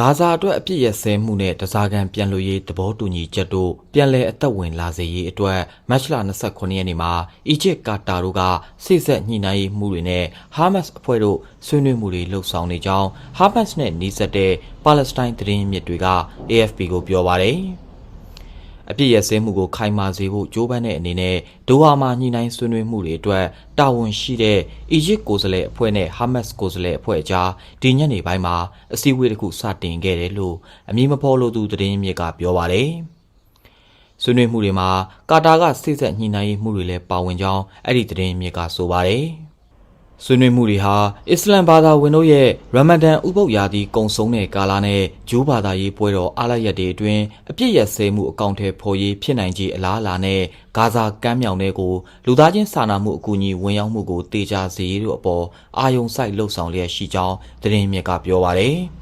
ဂါဇာအတွက်အပြစ်ရစဲမှုနဲ့တစားကန်ပြန်လို့ရေးသဘောတူညီချက်တို့ပြန်လည်အသက်ဝင်လာစေရေးအတွက်မတ်လ29ရက်နေ့မှာအီဂျစ်ကာတာတို့ကစိတ်ဆက်ညှိနှိုင်းရေးမှုတွေနဲ့ဟာမတ်စ်အဖွဲ့တို့ဆွေးနွေးမှုတွေလှုပ်ဆောင်နေကြောင်းဟာမတ်စ်နဲ့နှီးစပ်တဲ့ပါလက်စတိုင်းသတင်းမြစ်တွေက AFP ကိုပြောပါတယ်။ အပြစ်ရစဲမှုကိုခိုင်မာစေဖို့ကြိုးပမ်းတဲ့အနေနဲ့ဒိုဟာမှာညှိနှိုင်းဆွေးနွေးမှုတွေအတွက်တာဝန်ရှိတဲ့အီဂျစ်ကိုယ်စားလှယ်အဖွဲ့နဲ့ဟာမတ်စ်ကိုယ်စားလှယ်အဖွဲ့အကြားဒီညနေပိုင်းမှာအစည်းအဝေးတစ်ခုစတင်ခဲ့တယ်လို့အမည်မဖော်လို့သူသတင်းမြစ်ကပြောပါတယ်။ဆွေးနွေးမှုတွေမှာကာတာကစိတ်ဆက်ညှိနှိုင်းရေးမှုတွေလည်းပါဝင်ကြောင်းအဲ့ဒီသတင်းမြစ်ကဆိုပါတယ်။ ဆွေးနွေးမှုတွေဟာအစ္စလမ်ဘာသာဝင်တို့ရဲ့ရမဒန်ဥပုပ်ရာသီကုံဆုံးတဲ့ကာလနဲ့ဂျိုးဘာသာရေးပွဲတော်အားလပ်ရက်တွေအတွင်းအပြစ်ရစဲမှုအကောင့်ထဲပေါ်ရေးဖြစ်နိုင်ခြေအလားအလာနဲ့ဂါဇာကမ်းမြောင်တွေကိုလူသားချင်းစာနာမှုအကူအညီဝင်ရောက်မှုကိုတေချာစေရေးတို့အပေါ်အာယုံစိုက်လှုပ်ဆောင်လျက်ရှိကြောင်းသတင်းမြစ်ကပြောပါတယ်။